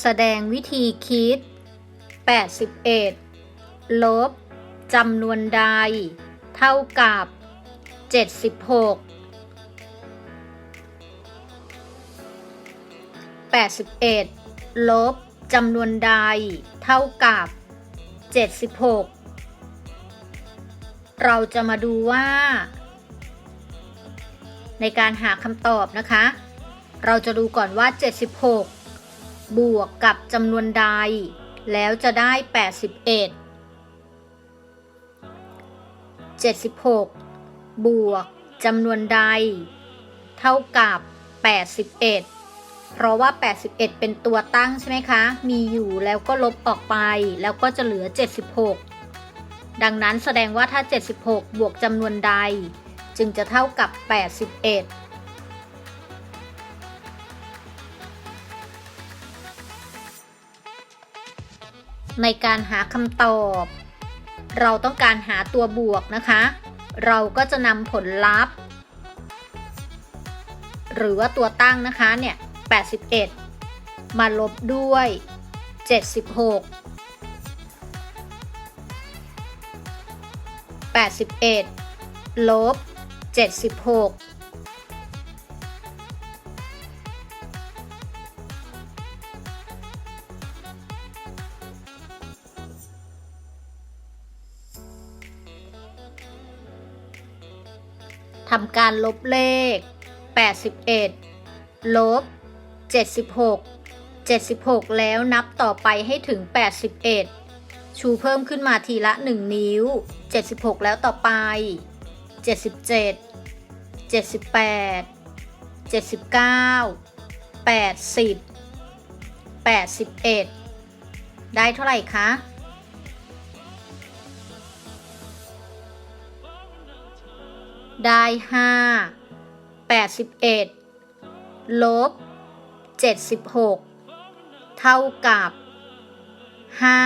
แสดงวิธีคิด 81 ลบจำนวนใด เท่ากับ 76 81 ลบจำนวนใด เท่ากับ 76 เราจะมาดูว่า ในการหาคำตอบนะคะ เราจะดูก่อนว่า 76 บวกกับจำนวนใด แล้วจะได้ 81 76 บวกจำนวนใด เท่ากับ 81 เพราะว่า 81 เป็นตัวตั้งใช่ไหมคะ มีอยู่แล้วก็ลบออกไป แล้วก็จะเหลือ 76 ดังนั้นแสดงว่าถ้า 76 บวกจำนวนใด จึงจะเท่ากับ 81 ในการหาคำตอบ เราต้องการหาตัวบวกนะคะ เราก็จะนำผลลัพธ์ หรือว่าตัวตั้งนะคะเนี่ย81 มาลบด้วย 76 81ลบ76 ทำการลบเลข 81 ลบ 76 76 แล้วนับต่อไปให้ถึง 81 ชูเพิ่มขึ้นมาทีละ 1 นิ้ว 76 แล้วต่อไป 77 78 79 80 81 ได้เท่าไหร่คะ ได้ห้าแปดสิบเอ็ดลบเจ็ดสิบหกเท่ากับห้า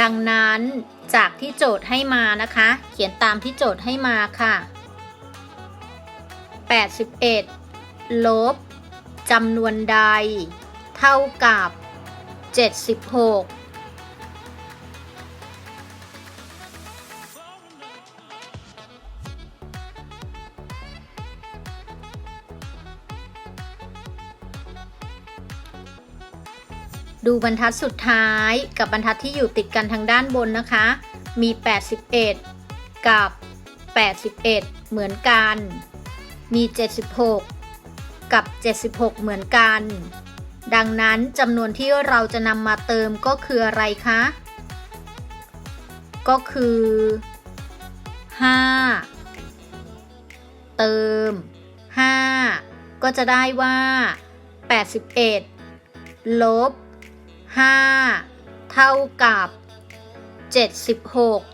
ดังนั้น จากที่โจทย์ให้มานะคะ เขียนตามที่โจทย์ให้มาค่ะ 81 ลบจำนวนใด เท่ากับ 76 ดูบรรทัดสุดท้ายกับบรรทัดที่อยู่ติดกันทางด้านบนนะคะ มี 81 กับ 81 เหมือนกัน มี 76 กับ 76 เหมือนกัน ดังนั้นจำนวนที่เราจะนำมาเติมก็คืออะไรคะ ก็คือ 5 เติม 5 ก็จะได้ว่า 81 ลบ 5 เท่ากับ 76